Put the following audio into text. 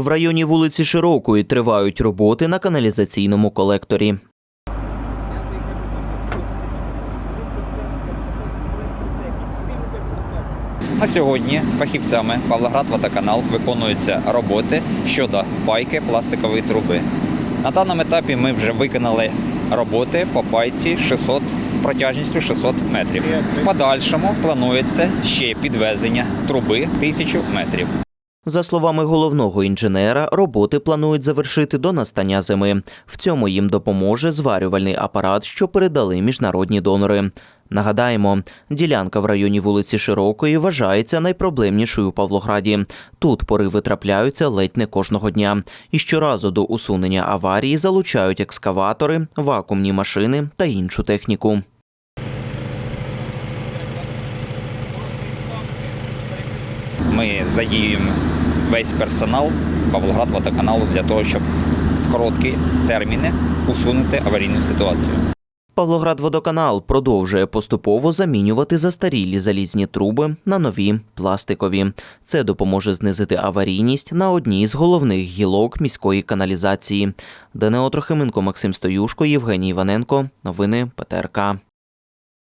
В районі вулиці Широкої тривають роботи на каналізаційному колекторі. На сьогодні фахівцями Павлоград Водоканал виконуються роботи щодо пайки пластикової труби. На даному етапі ми вже виконали роботи по пайці 600 протяжністю 600 метрів. В подальшому планується ще підвезення труби 1000 метрів. За словами головного інженера, роботи планують завершити до настання зими. В цьому їм допоможе зварювальний апарат, що передали міжнародні донори. Нагадаємо, ділянка в районі вулиці Широкої вважається найпроблемнішою у Павлограді. Тут пориви трапляються ледь не кожного дня. І щоразу до усунення аварії залучають екскаватори, вакуумні машини та іншу техніку. Ми задіюємо весь персонал Павлоград Водоканалу для того, щоб в короткі терміни усунути аварійну ситуацію. Павлоградводоканал продовжує поступово замінювати застарілі залізні труби на нові пластикові. Це допоможе знизити аварійність на одній з головних гілок міської каналізації. Данило Трохименко, Максим Стоюшко, Євгеній Іваненко. Новини ПТРК.